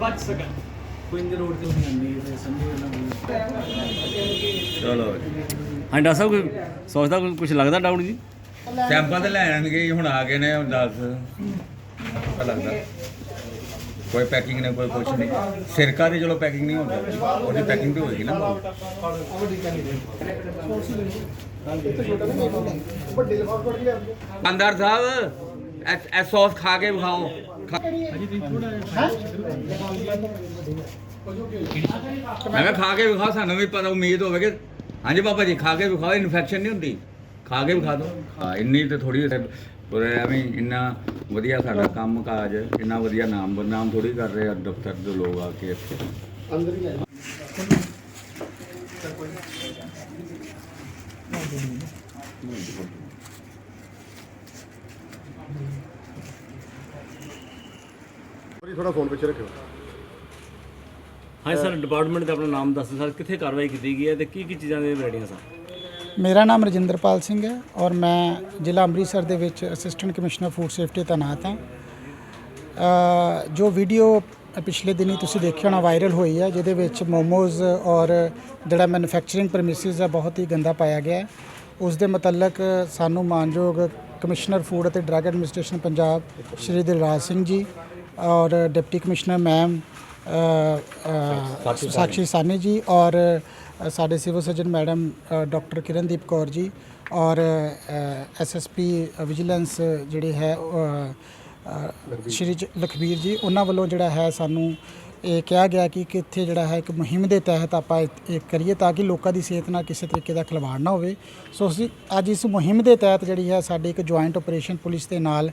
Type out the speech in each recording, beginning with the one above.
ਬਚ ਸਕਣ। ਰੋਡ ਤੇ ਤੇ ਚਲੋ ਹਾਂ ਡਾਕਟਰ ਸਾਹਿਬ ਕੋਈ ਸੋਚਦਾ ਕੁਝ ਲੱਗਦਾ ਡਾਊਟ ਜੀ? ਸੈਂਪਲ ਤੇ ਲੈ ਆਣਗੇ ਹੁਣ ਆ ਗਏ ਨੇ ਹੁਣ ਦੱਸ। ਪਤਾ ਲੱਗਦਾ। ਕੋਈ ਪੈਕਿੰਗ ਨਹੀਂ ਕੋਈ ਕੁਛ ਨਹੀਂ। ਸਿਰਕਾ ਦੀ ਚਲੋ ਪੈਕਿੰਗ ਨਹੀਂ ਹੁੰਦੀ। ਉਹਦੀ ਪੈਕਿੰਗ ਤੇ ਹੋਏਗੀ ਨਾ। ਅੰਦਰ ਸਾਹਿਬ। ਐ ਇਹ ਸੌਸ ਖਾ ਕੇ ਵਿਖਾਓ ਮੈਂ ਕਿਹਾ ਖਾ ਕੇ ਵਿਖਾਓ ਸਾਨੂੰ ਵੀ ਪਤਾ, ਉਮੀਦ ਹੋਵੇ ਕਿ ਹਾਂਜੀ ਬਾਬਾ ਜੀ, ਖਾ ਕੇ ਵਿਖਾਓ ਇਨਫੈਕਸ਼ਨ ਨਹੀਂ ਹੁੰਦੀ। ਖਾ ਕੇ ਵਿਖਾ ਦਿਓ ਹਾਂ, ਇੰਨੀ ਤੇ ਥੋੜੀ ਪਰ ਐਵੇਂ ਇੰਨਾ ਵਧੀਆ ਸਾਡਾ ਕੰਮ ਕਾਜ ਇੰਨਾ ਵਧੀਆ ਨਾਮ ਬਦਨਾਮ ਥੋੜੀ ਕਰ ਰਹੇ ਆ ਦਫ਼ਤਰ ਦੇ ਲੋਕ ਆ ਕੇ ਇੱਥੇ। ਥੋੜਾ ਫੋਨ ਪਿੱਛੇ ਰੱਖਿਓ। ਹਾਂ ਸਰ ਡਿਪਾਰਟਮੈਂਟ ਦਾ ਆਪਣਾ ਨਾਮ ਦੱਸੋ ਸਰ ਕਿੱਥੇ ਕਾਰਵਾਈ ਕੀਤੀ ਗਈ ਹੈ ਤੇ ਕੀ ਕੀ ਚੀਜ਼ਾਂ ਦੇ ਰੈਡੀਆਂ ਸਰ? ਮੇਰਾ ਨਾਮ ਰਜਿੰਦਰਪਾਲ ਸਿੰਘ ਹੈ ਔਰ ਮੈਂ ਜ਼ਿਲ੍ਹਾ ਅੰਮ੍ਰਿਤਸਰ ਦੇ ਵਿੱਚ ਅਸਿਸਟੈਂਟ ਕਮਿਸ਼ਨਰ ਫੂਡ ਸੇਫਟੀ ਤੈਨਾਤ ਹਾਂ। ਜੋ ਵੀਡੀਓ ਪਿਛਲੇ ਦਿਨੀ ਤੁਸੀਂ ਦੇਖਿਆ ਹੋਣਾ ਵਾਇਰਲ ਹੋਈ ਹੈ ਜਿਹਦੇ ਵਿੱਚ ਮੋਮੋਜ਼ ਔਰ ਜਿਹੜਾ ਮੈਨੂਫੈਕਚਰਿੰਗ ਪ੍ਰੈਮਿਸਿਸ ਹੈ ਬਹੁਤ ਹੀ ਗੰਦਾ ਪਾਇਆ ਗਿਆ ਹੈ। ਉਸ ਦੇ ਮੁਤਲਕ ਸਾਨੂੰ ਮਾਨਯੋਗ ਕਮਿਸ਼ਨਰ ਫੂਡ ਅਤੇ ਡਰੱਗ ਐਡਮਿਨਿਸਟ੍ਰੇਸ਼ਨ ਪੰਜਾਬ ਸ਼੍ਰੀ ਦਿਲਰਾਜ ਸਿੰਘ ਜੀ ਔਰ deputy commissioner ma'am Sakshi Sawhney. Ji ਔਰ ਸਾਡੇ civil surgeon madam doctor Kirandeep Kaur ji ਔਰ ਐਸਐਸਪੀ ਵਿਜੀਲੈਂਸ ਜਿਹੜੇ ਹੈ ਸ਼੍ਰੀ ਲਖਬੀਰ ਜੀ ਉਹਨਾਂ ਵੱਲੋਂ ਜਿਹੜਾ ਹੈ ਸਾਨੂੰ ਇਹ ਕਿਹਾ ਗਿਆ ਕਿ ਕਿੱਥੇ ਜਿਹੜਾ ਹੈ ਇੱਕ ਮੁਹਿੰਮ ਦੇ ਤਹਿਤ ਆਪਾਂ ਇਹ ਇਹ ਕਰੀਏ ਤਾਂ ਕਿ ਲੋਕਾਂ ਦੀ ਸਿਹਤ ਨਾਲ ਕਿਸੇ ਤਰੀਕੇ ਦਾ ਖਿਲਵਾੜ ਨਾ ਹੋਵੇ। ਸੋ ਅਸੀਂ ਅੱਜ ਇਸ ਮੁਹਿੰਮ ਦੇ ਤਹਿਤ ਜਿਹੜੀ ਹੈ ਸਾਡੀ ਇੱਕ ਜੁਆਇੰਟ ਆਪਰੇਸ਼ਨ ਪੁਲਿਸ ਦੇ ਨਾਲ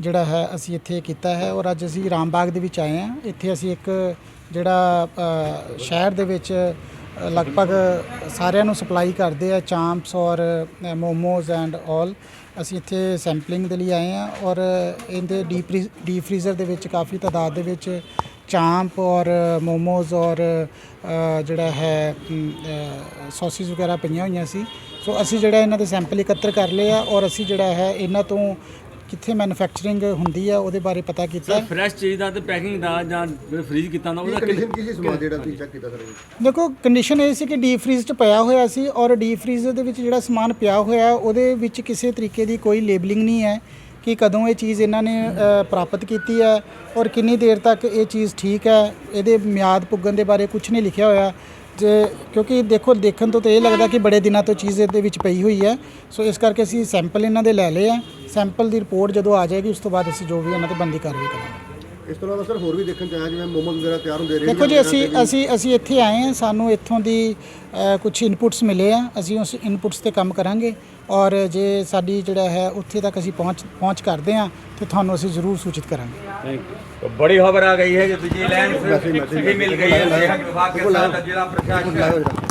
ਜਿਹੜਾ ਹੈ ਅਸੀਂ ਇੱਥੇ ਕੀਤਾ ਹੈ ਔਰ ਅੱਜ ਅਸੀਂ ਰਾਮਬਾਗ ਦੇ ਵਿੱਚ ਆਏ ਹਾਂ। ਇੱਥੇ ਅਸੀਂ ਇੱਕ ਜਿਹੜਾ ਸ਼ਹਿਰ ਦੇ ਵਿੱਚ ਲਗਭਗ ਸਾਰਿਆਂ ਨੂੰ ਸਪਲਾਈ ਕਰਦੇ ਆ ਚਾਂਪਸ ਔਰ ਮੋਮੋਜ਼ ਐਂਡ ਆਲ ਅਸੀਂ ਇੱਥੇ ਸੈਂਪਲਿੰਗ ਦੇ ਲਈ ਆਏ ਹਾਂ ਔਰ ਇਹਦੇ ਡੀਪ ਡੀਪ ਫਰੀਜ਼ਰ ਦੇ ਵਿੱਚ ਕਾਫੀ ਤਾਦਾਦ ਦੇ ਵਿੱਚ ਚਾਂਪ ਔਰ ਮੋਮੋਜ਼ ਔਰ ਜਿਹੜਾ ਹੈ ਸੌਸਿਸ ਵਗੈਰਾ ਪਈਆਂ ਹੋਈਆਂ ਸੀ। ਸੋ ਅਸੀਂ ਜਿਹੜਾ ਇਹਨਾਂ ਦੇ ਸੈਂਪਲ ਇਕੱਤਰ ਕਰ ਲਏ ਆ ਔਰ ਅਸੀਂ ਜਿਹੜਾ ਹੈ ਇਹਨਾਂ ਤੋਂ ਕਿੱਥੇ ਮੈਨੂਫੈਕਚਰਿੰਗ ਹੁੰਦੀ ਆ ਉਹਦੇ ਬਾਰੇ ਪਤਾ ਕੀਤਾ। ਸਰ ਫਰੈਸ਼ ਚੀਜ਼ ਦਾ ਤੇ ਪੈਕਿੰਗ ਦਾ ਜਾਂ ਫ੍ਰੀਜ ਕੀਤਾ ਹੁੰਦਾ ਉਹਦਾ ਕੰਡੀਸ਼ਨ ਕੀ ਸੀ ਸਮਾਨ ਜਿਹੜਾ ਤੁਸੀਂ ਚੈੱਕ ਕੀਤਾ ਸਰ? ਦੇਖੋ ਕੰਡੀਸ਼ਨ ਇਹ ਸੀ ਕਿ ਡੀਪ ਫਰੀਜ਼ 'ਚ ਪਿਆ ਹੋਇਆ ਸੀ ਔਰ ਡੀਪ ਫਰੀਜ਼ਰ ਦੇ ਵਿੱਚ ਜਿਹੜਾ ਸਮਾਨ ਪਿਆ ਹੋਇਆ ਉਹਦੇ ਵਿੱਚ ਕਿਸੇ ਤਰੀਕੇ ਦੀ ਕੋਈ ਲੇਬਲਿੰਗ ਨਹੀਂ ਹੈ। ਕਿ ਕਦੋਂ ਇਹ ਚੀਜ਼ ਇਹਨਾਂ ਨੇ ਪ੍ਰਾਪਤ ਕੀਤੀ ਹੈ ਔਰ ਕਿੰਨੀ ਦੇਰ ਤੱਕ ਇਹ ਚੀਜ਼ ਠੀਕ ਹੈ, ਇਹਦੇ ਮਿਆਦ ਪੁੱਗਣ ਦੇ ਬਾਰੇ ਕੁਝ ਨਹੀਂ ਲਿਖਿਆ ਹੋਇਆ। ਜੇ, ਕਿਉਂਕਿ ਦੇਖੋ, ਦੇਖਣ ਤੋਂ ਤਾਂ ਇਹ ਲੱਗਦਾ ਕਿ ਬੜੇ ਦਿਨਾਂ ਤੋਂ ਚੀਜ਼ ਇਹਦੇ ਵਿੱਚ ਪਈ ਹੋਈ ਹੈ। ਸੋ ਇਸ ਕਰਕੇ ਅਸੀਂ ਸੈਂਪਲ ਇਹਨਾਂ ਦੇ ਲੈ ਲਏ ਆ ਸੈਂਪਲ ਦੀ ਰਿਪੋਰਟ ਜਦੋਂ ਆ ਜਾਏਗੀ, ਉਸ ਤੋਂ ਬਾਅਦ ਅਸੀਂ ਜੋ ਵੀ ਇਹਨਾਂ ਤੇ ਬੰਦੀ ਕਾਰਵਾਈ ਕਰਾਂਗੇ। ਇਸ ਤੋਂ ਇਲਾਵਾ ਸਰ ਹੋਰ ਵੀ ਦੇਖਣ ਚ ਆਇਆ ਜਿਵੇਂ ਮੋਮੋਜ਼ ਵਗੈਰਾ ਤਿਆਰ ਹੁੰਦੇ ਰਹੇ ਦੇਖੋ ਜੀ ਅਸੀਂ ਅਸੀਂ ਅਸੀਂ ਇੱਥੇ ਆਏ ਹਾਂ ਸਾਨੂੰ ਇੱਥੋਂ ਦੀ ਕੁਝ ਇਨਪੁਟਸ ਮਿਲੇ ਆ ਅਸੀਂ ਉਸ ਇਨਪੁਟਸ ਤੇ ਕੰਮ ਕਰਾਂਗੇ ਔਰ ਜੇ ਸਾਡੀ ਜਿਹੜਾ ਹੈ ਉੱਥੇ ਤੱਕ ਅਸੀਂ ਪਹੁੰਚ ਪਹੁੰਚ ਕਰਦੇ ਹਾਂ ਤੇ ਤੁਹਾਨੂੰ ਅਸੀਂ ਜ਼ਰੂਰ ਸੂਚਿਤ ਕਰਾਂਗੇ ਥੈਂਕ ਯੂ तो बड़ी खबर आ गई है कि विजिलेंस भी मिल गई है सेहत विभाग के साथ जिला प्रशासन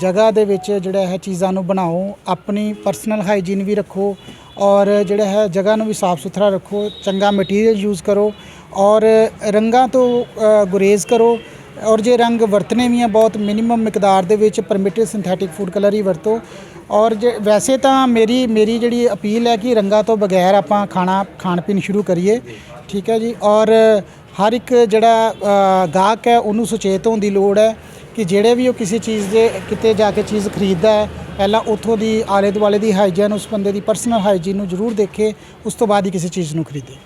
ਜਗ੍ਹਾ ਦੇ ਵਿੱਚ ਜਿਹੜਾ ਹੈ ਚੀਜ਼ਾਂ ਨੂੰ ਬਣਾਓ, ਆਪਣੀ ਪਰਸਨਲ ਹਾਈਜੀਨ ਵੀ ਰੱਖੋ ਔਰ ਜਿਹੜਾ ਹੈ ਜਗ੍ਹਾ ਨੂੰ ਵੀ ਸਾਫ਼ ਸੁਥਰਾ ਰੱਖੋ, ਚੰਗਾ ਮਟੀਰੀਅਲ ਯੂਜ਼ ਕਰੋ ਔਰ ਰੰਗਾਂ ਤੋਂ ਗੁਰੇਜ਼ ਕਰੋ ਔਰ ਜੇ ਰੰਗ ਵਰਤਨੇ ਵੀ ਆ ਬਹੁਤ ਮਿਨੀਮਮ ਮਿਕਦਾਰ ਦੇ ਵਿੱਚ ਪਰਮਿਟਡ ਸਿੰਥੈਟਿਕ ਫੂਡ ਕਲਰ ਹੀ ਵਰਤੋ ਔਰ ਜੇ, ਵੈਸੇ ਤਾਂ ਮੇਰੀ ਮੇਰੀ ਜਿਹੜੀ ਅਪੀਲ ਹੈ ਕਿ ਰੰਗਾਂ ਤੋਂ ਬਗੈਰ ਆਪਾਂ ਖਾਣਾ, ਖਾਣ ਪੀਣ ਸ਼ੁਰੂ ਕਰੀਏ, ਠੀਕ ਹੈ ਜੀ ਔਰ ਹਰ ਇੱਕ ਜਿਹੜਾ ਗਾਹਕ ਹੈ ਉਹਨੂੰ ਸੁਚੇਤ ਹੋਣ ਦੀ ਲੋੜ ਹੈ ਕਿ ਜਿਹੜੇ ਵੀ ਉਹ ਕਿਸੇ ਚੀਜ਼ ਦੇ ਕਿਤੇ ਜਾ ਕੇ ਚੀਜ਼ ਖਰੀਦਦਾ ਹੈ, ਪਹਿਲਾਂ ਉੱਥੋਂ ਦੀ ਆਲੇ ਦੁਆਲੇ ਦੀ ਹਾਈਜੀਨ ਉਸ ਬੰਦੇ ਦੀ ਪਰਸਨਲ ਹਾਈਜੀਨ ਨੂੰ ਜ਼ਰੂਰ ਦੇਖੇ, ਉਸ ਤੋਂ ਬਾਅਦ ਹੀ ਕਿਸੇ ਚੀਜ਼ ਨੂੰ ਖਰੀਦੇ।